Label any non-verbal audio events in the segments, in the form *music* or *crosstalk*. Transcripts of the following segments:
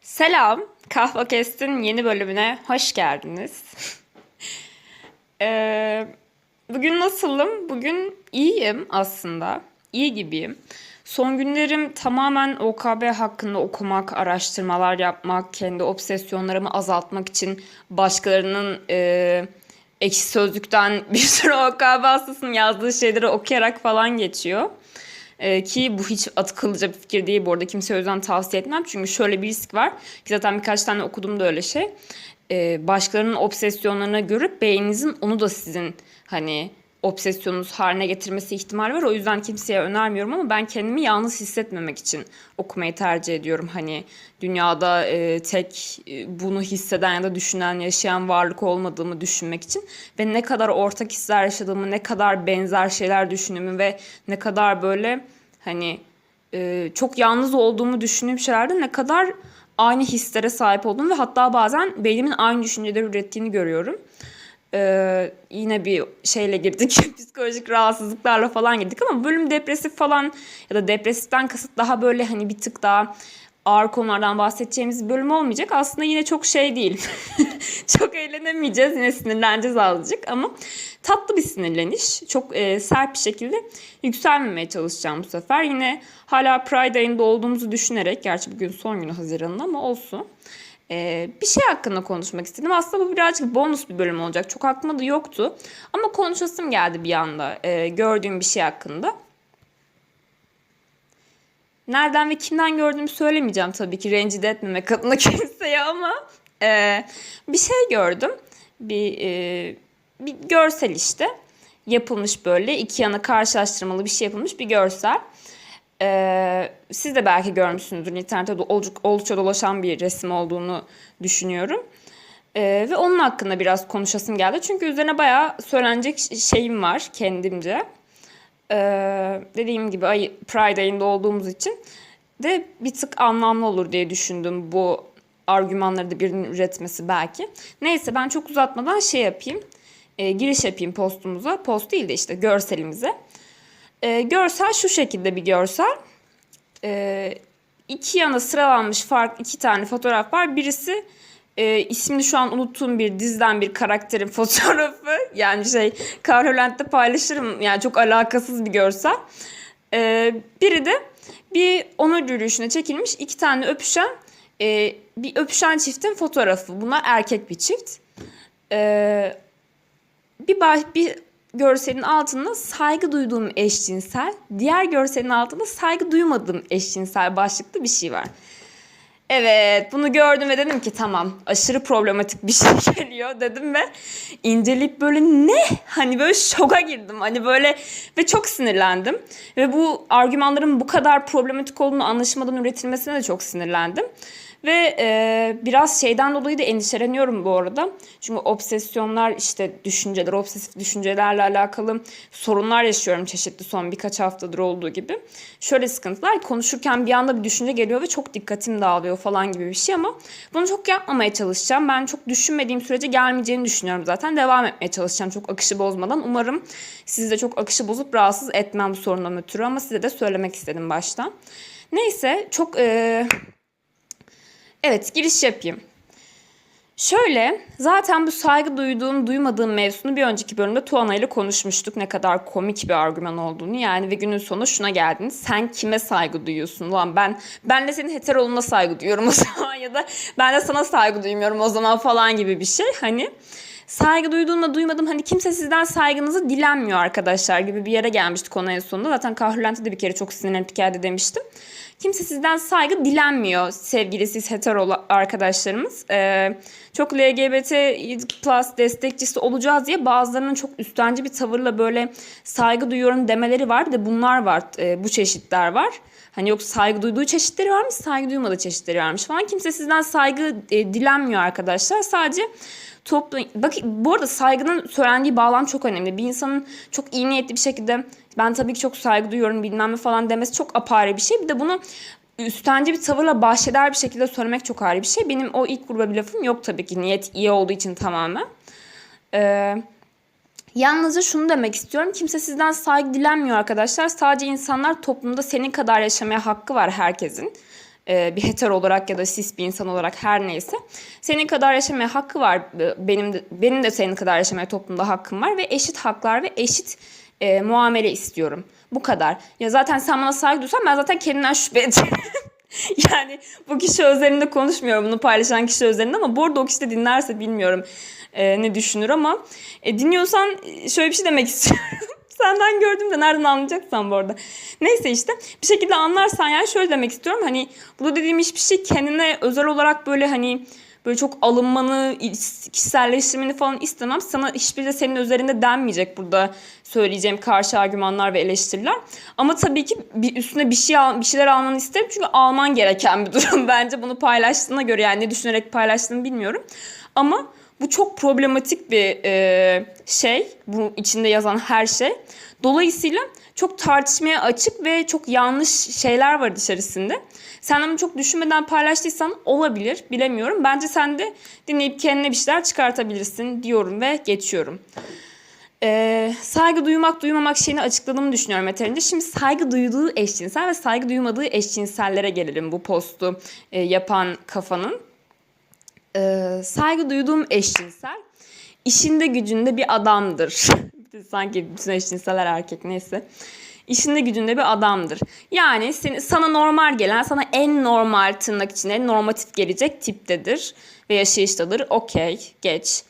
Selam, Kahve Kest'in yeni bölümüne hoş geldiniz. Ee, bugün nasılım? Bugün iyiyim aslında. İyi gibiyim. Son günlerim tamamen OKB hakkında okumak, araştırmalar yapmak, kendi obsesyonlarımı azaltmak için başkalarının e, ekşi sözlükten bir sürü OKB hastasının yazdığı şeyleri okuyarak falan geçiyor. Ee, ki bu hiç akıllıca bir fikir değil bu arada. Kimseye o yüzden tavsiye etmem. Çünkü şöyle bir risk var. Ki zaten birkaç tane okudum da öyle şey. Ee, başkalarının obsesyonlarına görüp beyninizin onu da sizin hani obsesyonunuz haline getirmesi ihtimali var. O yüzden kimseye önermiyorum ama ben kendimi yalnız hissetmemek için okumayı tercih ediyorum. Hani dünyada e, tek e, bunu hisseden ya da düşünen, yaşayan varlık olmadığımı düşünmek için ve ne kadar ortak hisler yaşadığımı, ne kadar benzer şeyler düşündüğümü ve ne kadar böyle hani e, çok yalnız olduğumu düşündüğüm şeylerde ne kadar aynı hislere sahip olduğumu ve hatta bazen beynimin aynı düşünceleri ürettiğini görüyorum. Ee, yine bir şeyle girdik. *laughs* Psikolojik rahatsızlıklarla falan girdik ama bölüm depresif falan ya da depresiften kasıt daha böyle hani bir tık daha ağır konulardan bahsedeceğimiz bölüm olmayacak. Aslında yine çok şey değil. *laughs* çok eğlenemeyeceğiz. Yine sinirleneceğiz azıcık ama tatlı bir sinirleniş. Çok e, sert bir şekilde yükselmemeye çalışacağım bu sefer. Yine hala Pride ayında olduğumuzu düşünerek, gerçi bugün son günü Haziran'ın ama olsun. Ee, bir şey hakkında konuşmak istedim. Aslında bu birazcık bonus bir bölüm olacak. Çok aklıma da yoktu. Ama konuşasım geldi bir anda e, gördüğüm bir şey hakkında. Nereden ve kimden gördüğümü söylemeyeceğim tabii ki rencide etmemek adına *laughs* kimseye ama e, bir şey gördüm. Bir, e, bir görsel işte yapılmış böyle iki yana karşılaştırmalı bir şey yapılmış bir görsel. Ee, siz de belki görmüşsünüzdür internette oldukça dolaşan bir resim olduğunu düşünüyorum. Ee, ve onun hakkında biraz konuşasım geldi. Çünkü üzerine bayağı söylenecek şeyim var kendimce. Ee, dediğim gibi ay, Pride ayında olduğumuz için de bir tık anlamlı olur diye düşündüm bu argümanları da birinin üretmesi belki. Neyse ben çok uzatmadan şey yapayım. E, giriş yapayım postumuza. Post değil de işte görselimize. E, görsel şu şekilde bir görsel. E, iki yana sıralanmış farklı iki tane fotoğraf var. Birisi e, ismini şu an unuttuğum bir diziden bir karakterin *laughs* fotoğrafı. Yani şey Kahrolent'te paylaşırım. Yani çok alakasız bir görsel. E, biri de bir onur yürüyüşüne çekilmiş iki tane öpüşen e, bir öpüşen çiftin fotoğrafı. Bunlar erkek bir çift. E, bir, baş, bir görselin altında saygı duyduğum eşcinsel, diğer görselin altında saygı duymadığım eşcinsel başlıklı bir şey var. Evet bunu gördüm ve dedim ki tamam aşırı problematik bir *laughs* şey geliyor dedim ve inceleyip böyle ne hani böyle şoka girdim hani böyle ve çok sinirlendim ve bu argümanların bu kadar problematik olduğunu anlaşılmadan üretilmesine de çok sinirlendim. Ve e, biraz şeyden dolayı da endişeleniyorum bu arada. Çünkü obsesyonlar işte düşünceler, obsesif düşüncelerle alakalı sorunlar yaşıyorum çeşitli son birkaç haftadır olduğu gibi. Şöyle sıkıntılar konuşurken bir anda bir düşünce geliyor ve çok dikkatim dağılıyor falan gibi bir şey ama bunu çok yapmamaya çalışacağım. Ben çok düşünmediğim sürece gelmeyeceğini düşünüyorum zaten. Devam etmeye çalışacağım çok akışı bozmadan. Umarım sizi de çok akışı bozup rahatsız etmem bu sorundan ötürü ama size de söylemek istedim baştan. Neyse çok... E, Evet giriş yapayım. Şöyle zaten bu saygı duyduğum duymadığım mevzusunu bir önceki bölümde Tuana ile konuşmuştuk. Ne kadar komik bir argüman olduğunu yani ve günün sonu şuna geldiniz. Sen kime saygı duyuyorsun? Ulan ben ben de senin heteroluğuna saygı duyuyorum o *laughs* zaman ya da ben de sana saygı duymuyorum o zaman falan gibi bir şey. Hani saygı duyduğumla duymadım hani kimse sizden saygınızı dilenmiyor arkadaşlar gibi bir yere gelmiştik konu en sonunda. Zaten Kahrolent'te de bir kere çok sinirlenip geldi demiştim. Kimse sizden saygı dilenmiyor sevgili siz hetero arkadaşlarımız. Ee, çok LGBT plus destekçisi olacağız diye bazılarının çok üstenci bir tavırla böyle saygı duyuyorum demeleri var. de bunlar var. E, bu çeşitler var. Hani yok saygı duyduğu çeşitleri varmış, saygı duymadığı çeşitleri varmış falan. Kimse sizden saygı e, dilenmiyor arkadaşlar. Sadece toplu bak bu arada saygının söylendiği bağlam çok önemli. Bir insanın çok iyi niyetli bir şekilde ben tabii ki çok saygı duyuyorum bilmem ne falan demesi çok apayrı bir şey. Bir de bunu üstenci bir tavırla bahşeder bir şekilde söylemek çok ayrı bir şey. Benim o ilk gruba bir lafım yok tabii ki niyet iyi olduğu için tamamen. Ee, yalnızca şunu demek istiyorum. Kimse sizden saygı dilenmiyor arkadaşlar. Sadece insanlar toplumda senin kadar yaşamaya hakkı var herkesin. e, bir hetero olarak ya da cis bir insan olarak her neyse senin kadar yaşamaya hakkı var. E, Benim de, benim de senin kadar yaşamaya toplumda hakkım var ve eşit haklar ve eşit e, muamele istiyorum. Bu kadar. Ya zaten sen bana saygı duysan ben zaten kendimden şüphe ederim. *laughs* *laughs* yani bu kişi özelinde konuşmuyorum bunu paylaşan kişi özelinde ama bu arada o kişi de dinlerse bilmiyorum e, ne düşünür ama e, dinliyorsan e, şöyle bir şey demek *laughs* istiyorum. Senden gördüm de nereden anlayacaksan bu arada. Neyse işte bir şekilde anlarsan yani şöyle demek istiyorum. Hani bu dediğim hiçbir şey kendine özel olarak böyle hani böyle çok alınmanı, kişiselleştirmeni falan istemem. Sana hiçbir de senin üzerinde denmeyecek burada söyleyeceğim karşı argümanlar ve eleştiriler. Ama tabii ki bir üstüne bir şey bir şeyler almanı isterim. Çünkü alman gereken bir durum *laughs* bence bunu paylaştığına göre yani ne düşünerek paylaştığını bilmiyorum. Ama bu çok problematik bir e, şey. Bu içinde yazan her şey. Dolayısıyla çok tartışmaya açık ve çok yanlış şeyler var içerisinde. Sen bunu çok düşünmeden paylaştıysan olabilir. Bilemiyorum. Bence sen de dinleyip kendine bir şeyler çıkartabilirsin diyorum ve geçiyorum. Ee, saygı duymak duymamak şeyini açıkladığımı düşünüyorum yeterince. Şimdi saygı duyduğu eşcinsel ve saygı duymadığı eşcinsellere gelelim bu postu e, yapan kafanın. Ee, saygı duyduğum eşcinsel işinde gücünde bir adamdır. *laughs* Sanki bütün eşcinseller erkek neyse. İşinde gücünde bir adamdır. Yani seni, sana normal gelen, sana en normal tırnak içinde normatif gelecek tiptedir. Ve yaşayıştadır. Okey, geç.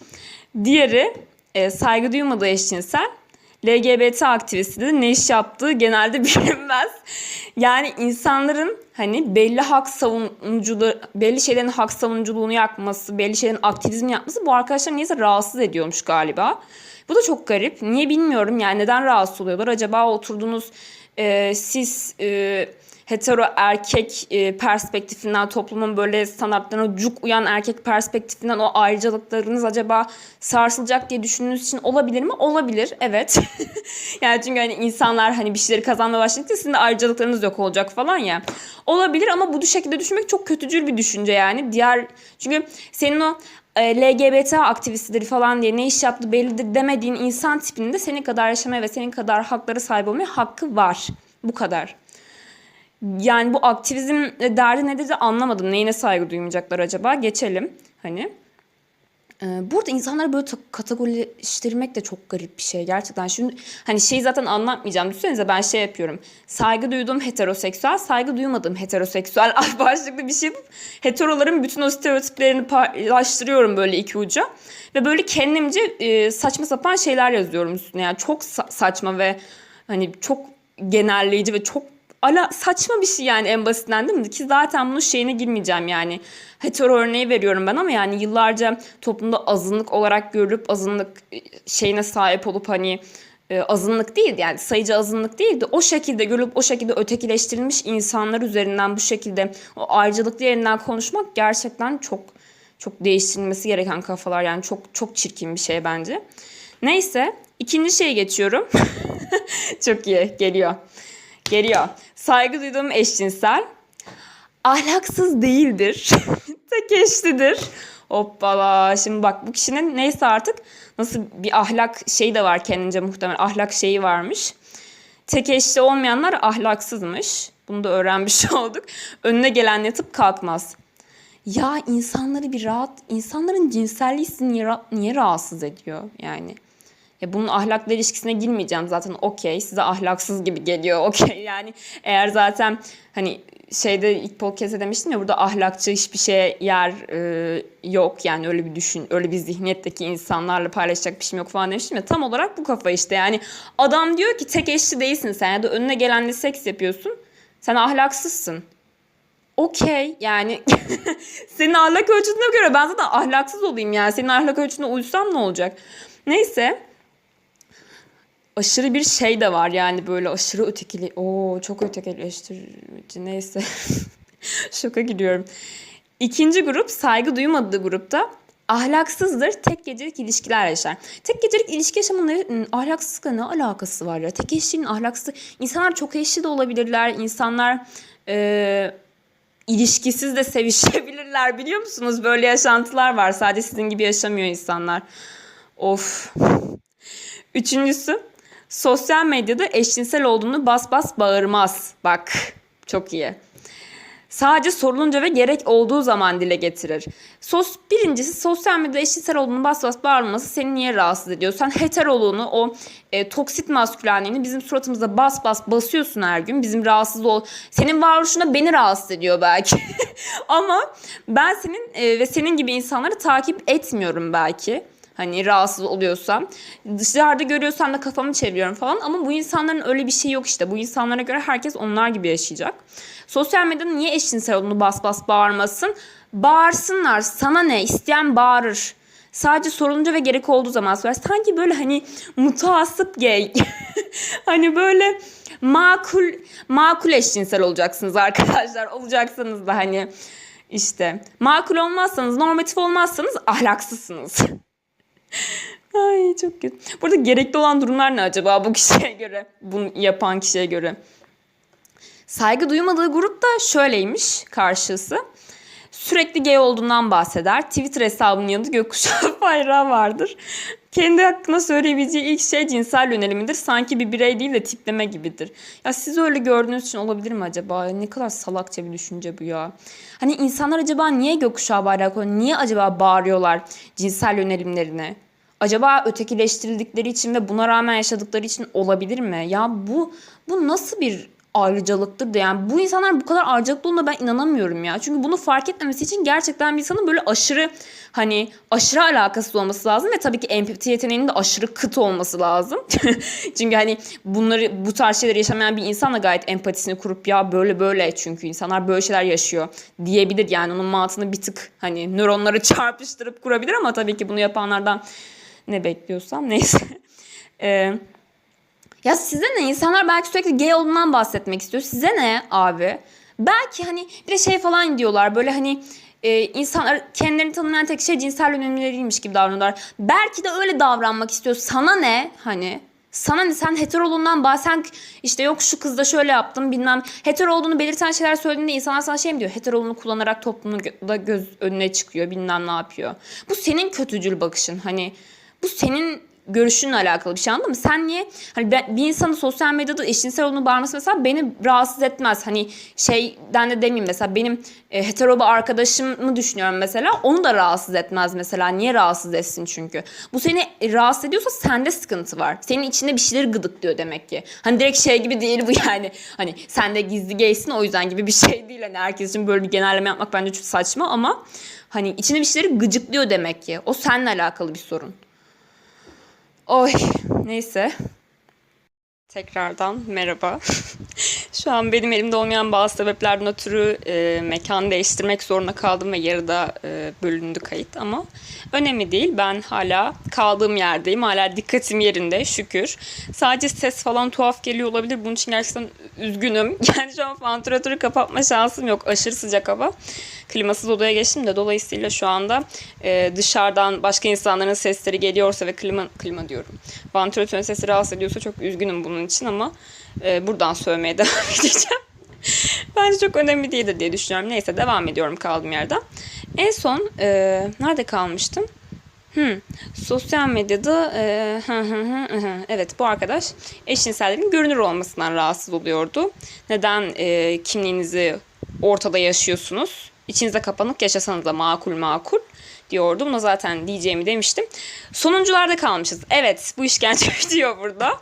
Diğeri e, saygı duymadığı eşcinsel. LGBT aktivistidir. Ne iş yaptığı genelde *laughs* bilinmez. Yani insanların hani belli hak savunuculuğu, belli şeylerin hak savunuculuğunu yapması, belli şeylerin aktivizmi yapması bu arkadaşlar niyeyse rahatsız ediyormuş galiba. Bu da çok garip. Niye bilmiyorum yani neden rahatsız oluyorlar? Acaba oturduğunuz e, siz e, hetero erkek e, perspektifinden toplumun böyle sanatlarına cuk uyan erkek perspektifinden o ayrıcalıklarınız acaba sarsılacak diye düşündüğünüz için olabilir mi? Olabilir. Evet. *laughs* yani çünkü hani insanlar hani bir şeyleri kazanmaya başladıkça sizin de ayrıcalıklarınız yok olacak falan ya. Olabilir ama bu şekilde düşünmek çok kötücül bir düşünce yani. Diğer çünkü senin o e, LGBT aktivistidir falan diye ne iş yaptı bellidir demediğin insan tipinin de senin kadar yaşamaya ve senin kadar hakları sahip olmaya hakkı var. Bu kadar. Yani bu aktivizm derdi nedir de anlamadım. Neyine saygı duymayacaklar acaba? Geçelim. Hani. Ee, burada insanları böyle kategorileştirmek de çok garip bir şey gerçekten. Şimdi hani şeyi zaten anlatmayacağım. Düşünsenize ben şey yapıyorum. Saygı duyduğum heteroseksüel, saygı duymadığım heteroseksüel *laughs* başlıklı bir şey yapıp heteroların bütün o stereotiplerini paylaştırıyorum böyle iki uca. Ve böyle kendimce e, saçma sapan şeyler yazıyorum üstüne. Yani çok sa- saçma ve hani çok genelleyici ve çok ala saçma bir şey yani en basitinden değil mi? Ki zaten bunun şeyine girmeyeceğim yani. Hetero örneği veriyorum ben ama yani yıllarca toplumda azınlık olarak görülüp azınlık e, şeyine sahip olup hani e, azınlık değildi yani sayıcı azınlık değildi. O şekilde görülüp o şekilde ötekileştirilmiş insanlar üzerinden bu şekilde o ayrıcalıklı yerinden konuşmak gerçekten çok çok değiştirilmesi gereken kafalar yani çok çok çirkin bir şey bence. Neyse ikinci şeye geçiyorum. *laughs* çok iyi geliyor. Geliyor. Saygı duyduğum eşcinsel ahlaksız değildir. *laughs* Tek eşlidir. Hoppala. Şimdi bak bu kişinin neyse artık nasıl bir ahlak şeyi de var kendince muhtemelen. Ahlak şeyi varmış. Tek eşli olmayanlar ahlaksızmış. Bunu da öğrenmiş *laughs* olduk. Önüne gelen yatıp kalkmaz. Ya insanları bir rahat, insanların cinselliği sizi niye, niye rahatsız ediyor yani? Ya bunun ahlakla ilişkisine girmeyeceğim zaten okey. Size ahlaksız gibi geliyor *laughs* okey. Yani eğer zaten hani şeyde ilk podcast'te demiştim ya burada ahlakçı hiçbir şeye yer e, yok. Yani öyle bir düşün öyle bir zihniyetteki insanlarla paylaşacak bir şey yok falan demiştim ya. Tam olarak bu kafa işte. Yani adam diyor ki tek eşli değilsin sen. Ya da önüne gelenle seks yapıyorsun. Sen ahlaksızsın. Okey. Yani *laughs* senin ahlak ölçütüne göre ben zaten ahlaksız olayım yani. Senin ahlak ölçütüne uysam ne olacak? Neyse aşırı bir şey de var yani böyle aşırı ötekili. Oo çok ötekileştirici neyse. *laughs* Şoka gidiyorum. İkinci grup saygı duymadığı grupta ahlaksızdır. Tek gecelik ilişkiler yaşar. Tek gecelik ilişki yaşamanın ahlaksızlıkla ne alakası var ya? Tek eşliğin ahlaksız. İnsanlar çok eşli de olabilirler. İnsanlar e, ilişkisiz de sevişebilirler biliyor musunuz? Böyle yaşantılar var. Sadece sizin gibi yaşamıyor insanlar. Of. Üçüncüsü Sosyal medyada eşcinsel olduğunu bas bas bağırmaz. Bak çok iyi. Sadece sorulunca ve gerek olduğu zaman dile getirir. Sos, birincisi sosyal medyada eşcinsel olduğunu bas bas bağırması seni niye rahatsız ediyor? Sen heteroluğunu o e, toksit maskülenliğini bizim suratımıza bas bas basıyorsun her gün. Bizim rahatsız ol. Senin varoluşuna beni rahatsız ediyor belki. *laughs* Ama ben senin e, ve senin gibi insanları takip etmiyorum belki. Hani rahatsız oluyorsam. Dışarıda görüyorsam da kafamı çeviriyorum falan. Ama bu insanların öyle bir şey yok işte. Bu insanlara göre herkes onlar gibi yaşayacak. Sosyal medyada niye eşcinsel olduğunu bas bas bağırmasın? Bağırsınlar. Sana ne? İsteyen bağırır. Sadece sorulunca ve gerek olduğu zaman söyler. Sanki böyle hani mutasip gay. *laughs* hani böyle makul makul eşcinsel olacaksınız arkadaşlar. *laughs* Olacaksınız da hani işte makul olmazsanız, normatif olmazsanız ahlaksızsınız. *laughs* Ay çok kötü. Burada gerekli olan durumlar ne acaba bu kişiye göre? Bunu yapan kişiye göre. Saygı duymadığı grup da şöyleymiş karşısı. Sürekli gay olduğundan bahseder. Twitter hesabının yanında gökkuşağı *laughs* bayrağı vardır. Kendi hakkında söyleyebileceği ilk şey cinsel yönelimidir. Sanki bir birey değil de tipleme gibidir. Ya siz öyle gördüğünüz için olabilir mi acaba? Ne kadar salakça bir düşünce bu ya. Hani insanlar acaba niye gökkuşağı bayrağı koyuyor? Niye acaba bağırıyorlar cinsel yönelimlerine? Acaba ötekileştirildikleri için ve buna rağmen yaşadıkları için olabilir mi? Ya bu bu nasıl bir ayrıcalıktır da yani bu insanlar bu kadar ayrıcalıklı olduğuna ben inanamıyorum ya. Çünkü bunu fark etmemesi için gerçekten bir insanın böyle aşırı hani aşırı alakasız olması lazım ve tabii ki empati yeteneğinin de aşırı kıt olması lazım. *laughs* çünkü hani bunları bu tarz şeyleri yaşamayan bir insan da gayet empatisini kurup ya böyle böyle çünkü insanlar böyle şeyler yaşıyor diyebilir. Yani onun mantığını bir tık hani nöronları *laughs* çarpıştırıp kurabilir ama tabii ki bunu yapanlardan ne bekliyorsam neyse. *laughs* Eee ya size ne? İnsanlar belki sürekli gay olduğundan bahsetmek istiyor. Size ne abi? Belki hani bir de şey falan diyorlar böyle hani e, insanlar kendilerini tanımlayan tek şey cinsel yönelimleriymiş gibi davranıyorlar. Belki de öyle davranmak istiyor. Sana ne hani? Sana ne sen heteroluğundan bahsen işte yok şu kızda şöyle yaptım bilmem hetero olduğunu belirten şeyler söylediğinde insanlar sana şey mi diyor heteroluğunu kullanarak toplumda göz önüne çıkıyor bilmem ne yapıyor. Bu senin kötücül bakışın hani bu senin görüşünle alakalı bir şey anladın mı? Sen niye hani ben, bir insanın sosyal medyada eşcinsel olduğunu bağırması mesela beni rahatsız etmez. Hani şeyden de demeyeyim mesela benim e, hetero bir arkadaşımı düşünüyorum mesela onu da rahatsız etmez mesela. Niye rahatsız etsin çünkü? Bu seni rahatsız ediyorsa sende sıkıntı var. Senin içinde bir şeyleri gıdıklıyor demek ki. Hani direkt şey gibi değil bu *laughs* yani. Hani sen de gizli gaysin o yüzden gibi bir şey *laughs* değil. Hani herkes için böyle bir genelleme yapmak bence çok saçma ama hani içinde bir şeyleri gıcıklıyor demek ki. O seninle alakalı bir sorun. Oy neyse. Tekrardan merhaba. *laughs* Şu an benim elimde olmayan bazı sebeplerden ötürü e, mekan değiştirmek zorunda kaldım ve yarıda e, bölündü kayıt ama önemli değil. Ben hala kaldığım yerdeyim. Hala dikkatim yerinde şükür. Sadece ses falan tuhaf geliyor olabilir. Bunun için gerçekten üzgünüm. *laughs* Yani şu an vantilatörü kapatma şansım yok. Aşırı sıcak hava. Klimasız odaya geçtim de dolayısıyla şu anda e, dışarıdan başka insanların sesleri geliyorsa ve klima, klima diyorum. Vantilatörün sesi rahatsız ediyorsa çok üzgünüm bunun için ama e, buradan söylemeye *laughs* devam edeceğim. Bence çok önemli değildir diye düşünüyorum. Neyse devam ediyorum kaldığım yerden. En son e, nerede kalmıştım? Hmm. Sosyal medyada e, *laughs* hı hı hı hı. evet bu arkadaş eşcinsellerin görünür olmasından rahatsız oluyordu. Neden e, kimliğinizi ortada yaşıyorsunuz? İçinize kapanık yaşasanız da makul makul diyordu. Buna zaten diyeceğimi demiştim. Sonuncularda kalmışız. Evet bu işkence bitiyor burada.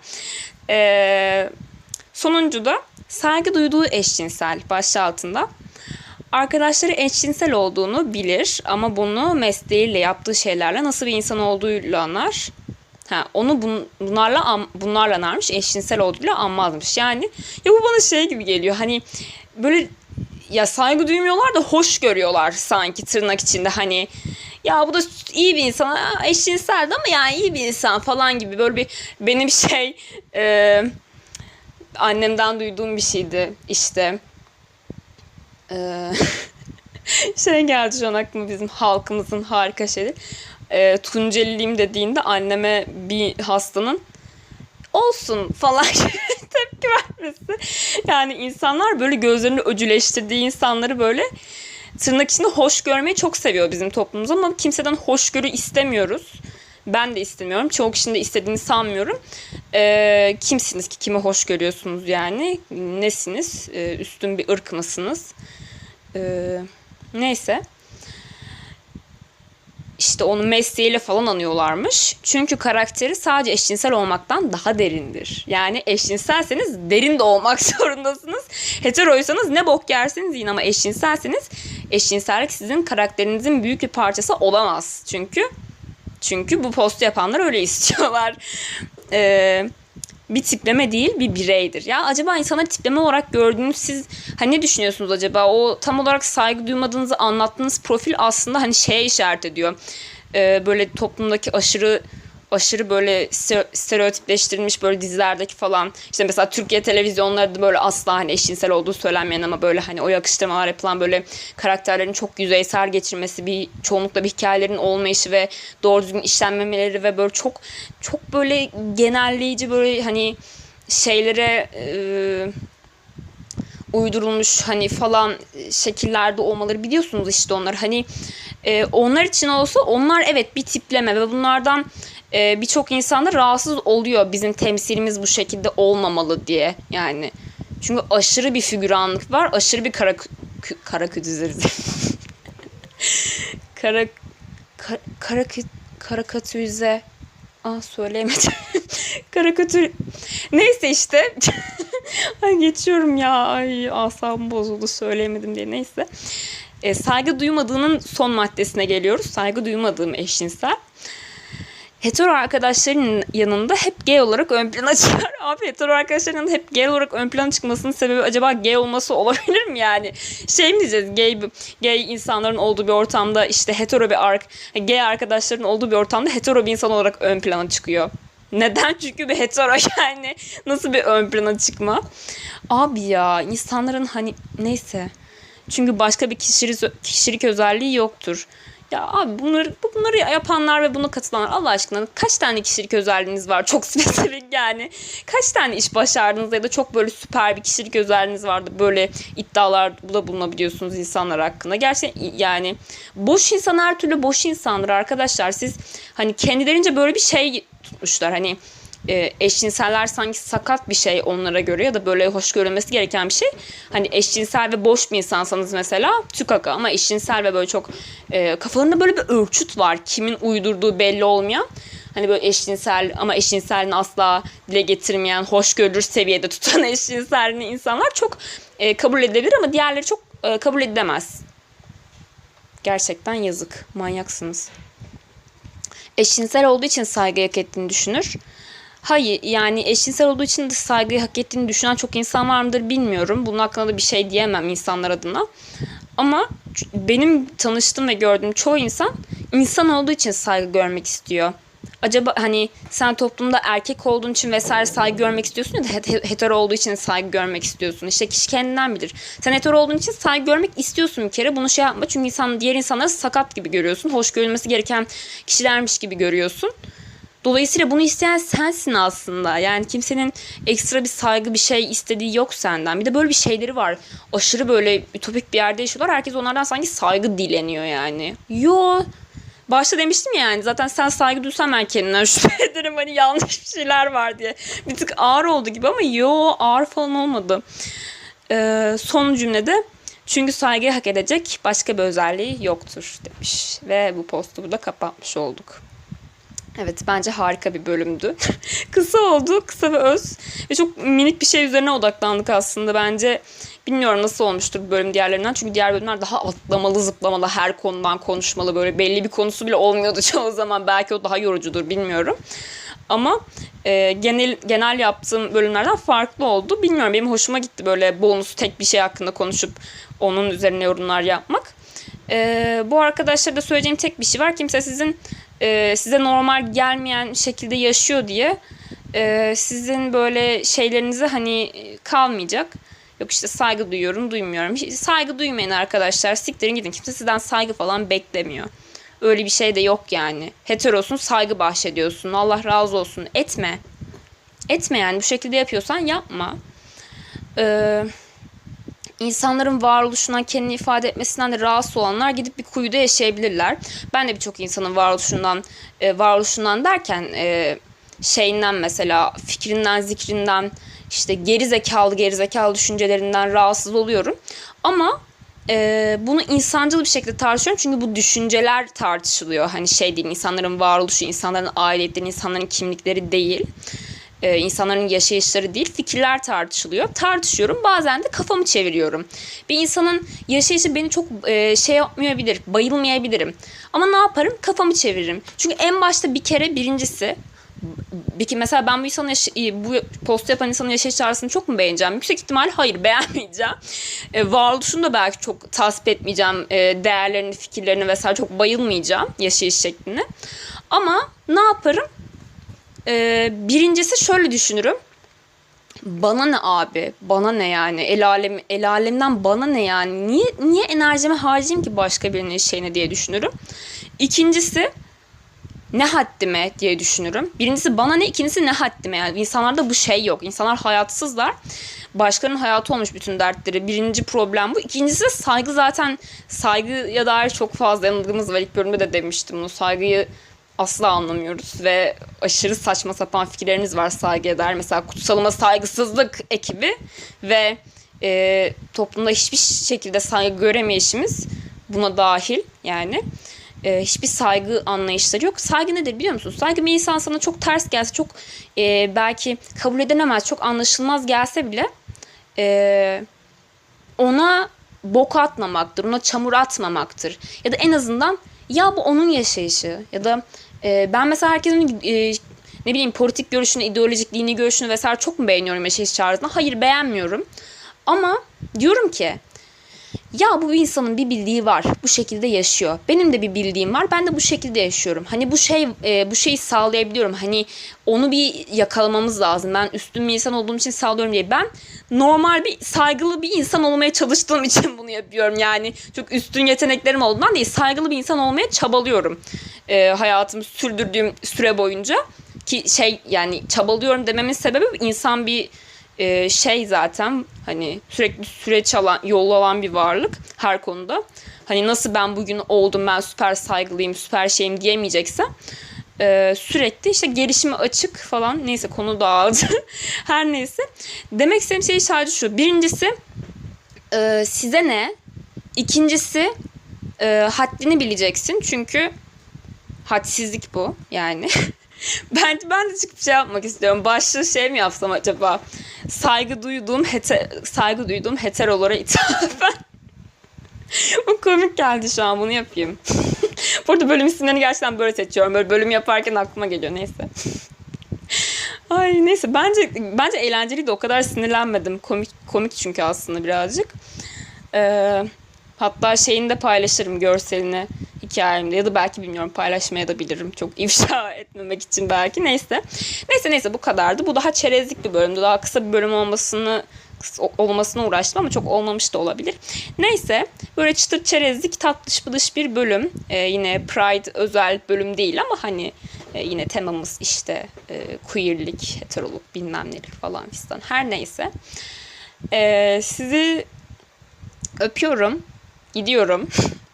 Ee, sonuncuda saygı duyduğu eşcinsel başlığı altında. Arkadaşları eşcinsel olduğunu bilir ama bunu mesleğiyle yaptığı şeylerle nasıl bir insan olduğuyla anlar. Ha, onu bun, bunlarla an, bunlarla anarmış, eşcinsel olduğuyla anmazmış. Yani ya bu bana şey gibi geliyor. Hani böyle ya saygı duymuyorlar da hoş görüyorlar sanki tırnak içinde hani ya bu da iyi bir insan eşcinseldi ama yani iyi bir insan falan gibi böyle bir benim şey e, annemden duyduğum bir şeydi işte e, *laughs* şey geldi şu an aklıma bizim halkımızın harika şeyi e, Tunceliliyim dediğinde anneme bir hastanın olsun falan *laughs* tepki vermesi. Yani insanlar böyle gözlerini öcüleştirdiği insanları böyle tırnak içinde hoş görmeyi çok seviyor bizim toplumumuz ama kimseden hoşgörü istemiyoruz. Ben de istemiyorum. Çoğu kişinin de istediğini sanmıyorum. Ee, kimsiniz ki? Kimi hoş görüyorsunuz yani? Nesiniz? Ee, üstün bir ırk mısınız? Ee, neyse. İşte onu mesleğiyle falan anıyorlarmış. Çünkü karakteri sadece eşcinsel olmaktan daha derindir. Yani eşcinselseniz derin de olmak *laughs* zorundasınız. Heteroysanız ne bok yersiniz yiyin ama eşcinselseniz eşcinsellik sizin karakterinizin büyük bir parçası olamaz. Çünkü çünkü bu postu yapanlar öyle istiyorlar. *laughs* Ee, bir tipleme değil bir bireydir. Ya acaba insanları tipleme olarak gördüğünüz siz hani ne düşünüyorsunuz acaba? O tam olarak saygı duymadığınızı anlattığınız profil aslında hani şeye işaret ediyor. Ee, böyle toplumdaki aşırı aşırı böyle ste- stereotipleştirilmiş böyle dizilerdeki falan işte mesela Türkiye televizyonlarında böyle asla hani eşcinsel olduğu söylenmeyen ama böyle hani o yakıştırmalar yapılan böyle karakterlerin çok yüzeysel geçirmesi bir çoğunlukla bir hikayelerin olmayışı ve doğru düzgün işlenmemeleri ve böyle çok çok böyle genelleyici böyle hani şeylere e, uydurulmuş hani falan şekillerde olmaları biliyorsunuz işte onlar. Hani e, onlar için olsa onlar evet bir tipleme ve bunlardan e, birçok insan da rahatsız oluyor bizim temsilimiz bu şekilde olmamalı diye yani çünkü aşırı bir figüranlık var aşırı bir kara kara *laughs* kara kara kara karakatürize Aa söyleyemedim. *laughs* Karikatür. Neyse işte. *laughs* Ay geçiyorum ya. Ay asabım bozuldu söyleyemedim diye. Neyse. E, saygı duymadığının son maddesine geliyoruz. Saygı duymadığım eşcinsel. Hetero arkadaşların yanında hep gay olarak ön plana çıkar. *laughs* Abi hetero arkadaşların yanında hep gay olarak ön plana çıkmasının sebebi acaba gay olması olabilir mi yani? Şey mi diyeceğiz gay, gay insanların olduğu bir ortamda işte hetero bir ark, gay arkadaşların olduğu bir ortamda hetero bir insan olarak ön plana çıkıyor. Neden? *laughs* Çünkü bir hetero yani. Nasıl bir ön plana çıkma? Abi ya insanların hani neyse. Çünkü başka bir kişilik, kişilik özelliği yoktur. Ya abi bunları bunları yapanlar ve bunu katılanlar Allah aşkına kaç tane kişilik özelliğiniz var? Çok *laughs* spesifik yani. Kaç tane iş başardınız ya da çok böyle süper bir kişilik özelliğiniz vardı. Böyle iddialarda bulunabiliyorsunuz insanlar hakkında. Gerçekten yani boş insan her türlü boş insandır arkadaşlar. Siz hani kendilerince böyle bir şey tutmuşlar. Hani e, eşcinseller sanki sakat bir şey onlara göre ya da böyle hoş görülmesi gereken bir şey. Hani eşcinsel ve boş bir insansanız mesela tükaka ama eşcinsel ve böyle çok e, kafalarında böyle bir ölçüt var. Kimin uydurduğu belli olmayan. Hani böyle eşcinsel ama eşcinselini asla dile getirmeyen, hoş görülür seviyede *laughs* tutan eşcinselini insanlar çok e, kabul edilebilir ama diğerleri çok e, kabul edilemez. Gerçekten yazık. Manyaksınız. Eşcinsel olduğu için saygı hak ettiğini düşünür. Hayır yani eşcinsel olduğu için de saygıyı hak ettiğini düşünen çok insan var mıdır bilmiyorum. Bunun hakkında da bir şey diyemem insanlar adına. Ama benim tanıştığım ve gördüğüm çoğu insan insan olduğu için saygı görmek istiyor. Acaba hani sen toplumda erkek olduğun için vesaire saygı görmek istiyorsun ya da hetero olduğu için saygı görmek istiyorsun. İşte kişi kendinden bilir. Sen hetero olduğun için saygı görmek istiyorsun bir kere. Bunu şey yapma çünkü insan diğer insanları sakat gibi görüyorsun. Hoş görülmesi gereken kişilermiş gibi görüyorsun. Dolayısıyla bunu isteyen sensin aslında. Yani kimsenin ekstra bir saygı bir şey istediği yok senden. Bir de böyle bir şeyleri var. Aşırı böyle ütopik bir yerde yaşıyorlar. Herkes onlardan sanki saygı dileniyor yani. Yo. Başta demiştim yani zaten sen saygı duysan ben kendimden şüphe *laughs* ederim hani yanlış bir şeyler var diye. Bir tık ağır oldu gibi ama yo ağır falan olmadı. Ee, son cümlede çünkü saygıyı hak edecek başka bir özelliği yoktur demiş. Ve bu postu burada kapatmış olduk. Evet bence harika bir bölümdü. *laughs* kısa oldu, kısa ve öz. Ve çok minik bir şey üzerine odaklandık aslında. Bence bilmiyorum nasıl olmuştur bu bölüm diğerlerinden. Çünkü diğer bölümler daha atlamalı, zıplamalı, her konudan konuşmalı. Böyle belli bir konusu bile olmuyordu *laughs* çoğu zaman. Belki o daha yorucudur bilmiyorum. Ama e, genel genel yaptığım bölümlerden farklı oldu. Bilmiyorum benim hoşuma gitti böyle bonus tek bir şey hakkında konuşup onun üzerine yorumlar yapmak. E, bu arkadaşlara da söyleyeceğim tek bir şey var. Kimse sizin e, size normal gelmeyen şekilde yaşıyor diye e, sizin böyle şeylerinize hani kalmayacak. Yok işte saygı duyuyorum, duymuyorum. Saygı duymayın arkadaşlar. Siktirin gidin. Kimse sizden saygı falan beklemiyor. Öyle bir şey de yok yani. Heterosun saygı bahşediyorsun. Allah razı olsun. Etme. Etme yani. Bu şekilde yapıyorsan yapma. Eee insanların varoluşundan kendini ifade etmesinden de rahatsız olanlar gidip bir kuyuda yaşayabilirler. Ben de birçok insanın varoluşundan e, varoluşundan derken e, şeyinden mesela fikrinden, zikrinden işte geri zekalı geri zekalı düşüncelerinden rahatsız oluyorum. Ama e, bunu insancıl bir şekilde tartışıyorum çünkü bu düşünceler tartışılıyor. Hani şey değil insanların varoluşu, insanların aidiyetleri, insanların kimlikleri değil. E, insanların yaşayışları değil, fikirler tartışılıyor. Tartışıyorum. Bazen de kafamı çeviriyorum. Bir insanın yaşayışı beni çok e, şey yapmayabilir, bayılmayabilirim. Ama ne yaparım? Kafamı çeviririm. Çünkü en başta bir kere birincisi bir mesela ben bu insanın yaş- bu postu yapan insanın yaşayış tarzını çok mu beğeneceğim? Yüksek ihtimal hayır *laughs* beğenmeyeceğim. E, varoluşunu da belki çok tasvip etmeyeceğim. E, değerlerini, fikirlerini vesaire çok bayılmayacağım yaşayış şeklini. Ama ne yaparım? E, birincisi şöyle düşünürüm. Bana ne abi? Bana ne yani? El alem el alemden bana ne yani? Niye niye enerjimi harcayayım ki başka birinin şeyine diye düşünürüm. İkincisi ne haddime diye düşünürüm. Birincisi bana ne, ikincisi ne haddime. Yani insanlarda bu şey yok. İnsanlar hayatsızlar. Başkalarının hayatı olmuş bütün dertleri. Birinci problem bu. İkincisi saygı zaten saygıya dair çok fazla yanılgımız var. İlk bölümde de demiştim bunu. Saygıyı asla anlamıyoruz ve aşırı saçma sapan fikirlerimiz var saygıya dair. Mesela kutsalıma saygısızlık ekibi ve e, toplumda hiçbir şekilde saygı göremeyişimiz buna dahil yani e, hiçbir saygı anlayışları yok. Saygı nedir biliyor musunuz? Saygı bir insan sana çok ters gelse, çok e, belki kabul edilemez, çok anlaşılmaz gelse bile e, ona bok atmamaktır, ona çamur atmamaktır. Ya da en azından ya bu onun yaşayışı ya da e, ben mesela herkesin e, ne bileyim politik görüşünü, ideolojik, dini görüşünü vesaire çok mu beğeniyorum yaşayış tarzını? Hayır beğenmiyorum. Ama diyorum ki ya bu insanın bir bildiği var. Bu şekilde yaşıyor. Benim de bir bildiğim var. Ben de bu şekilde yaşıyorum. Hani bu şey e, bu şeyi sağlayabiliyorum. Hani onu bir yakalamamız lazım. Ben üstün bir insan olduğum için sağlıyorum diye. Ben normal bir saygılı bir insan olmaya çalıştığım için bunu yapıyorum. Yani çok üstün yeteneklerim olduğundan değil. Saygılı bir insan olmaya çabalıyorum. E, hayatımı sürdürdüğüm süre boyunca ki şey yani çabalıyorum dememin sebebi insan bir e, şey zaten hani sürekli süreç alan, yol alan bir varlık her konuda. Hani nasıl ben bugün oldum ben süper saygılıyım süper şeyim diyemeyecekse e, sürekli işte gelişime açık falan neyse konu dağıldı. *laughs* her neyse. Demek istediğim şey sadece şu. Birincisi e, size ne? İkincisi e, haddini bileceksin çünkü hadsizlik bu yani. *laughs* ben ben de çıkıp şey yapmak istiyorum. Başlığı şey mi yapsam acaba? Saygı duyduğum hete, saygı duyduğum heterolara ithafen. *laughs* Bu komik geldi şu an bunu yapayım. *laughs* Burada bölüm isimlerini gerçekten böyle seçiyorum. Böyle bölüm yaparken aklıma geliyor neyse. *laughs* Ay neyse bence bence eğlenceliydi o kadar sinirlenmedim. Komik komik çünkü aslında birazcık. Ee, hatta şeyini de paylaşırım görselini hikayemde ya da belki bilmiyorum paylaşmaya da bilirim. Çok ifşa *laughs* etmemek için belki. Neyse. Neyse neyse bu kadardı. Bu daha çerezlik bir bölümdü. Daha kısa bir bölüm olmasını olmasına uğraştım ama çok olmamış da olabilir. Neyse böyle çıtır çerezlik tatlış bılış bir bölüm. Ee, yine Pride özel bölüm değil ama hani e, yine temamız işte e, queerlik, heteroluk bilmem neler falan fistan. Her neyse. Ee, sizi öpüyorum. Gidiyorum. *laughs*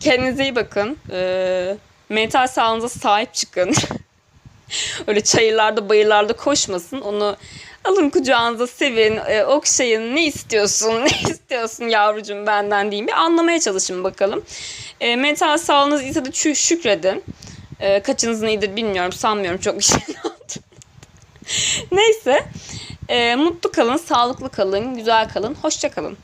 Kendinize iyi bakın. Ee, mental sağlığınıza sahip çıkın. *laughs* Öyle çayırlarda bayırlarda koşmasın. Onu alın kucağınıza sevin, e, okşayın. Ne istiyorsun, *laughs* ne istiyorsun yavrucuğum benden diyeyim. Bir anlamaya çalışın bakalım. E, mental sağlığınız ise de şükredin. E, kaçınızın iyidir bilmiyorum, sanmıyorum çok bir şey. *laughs* Neyse. E, mutlu kalın, sağlıklı kalın, güzel kalın, hoşça kalın.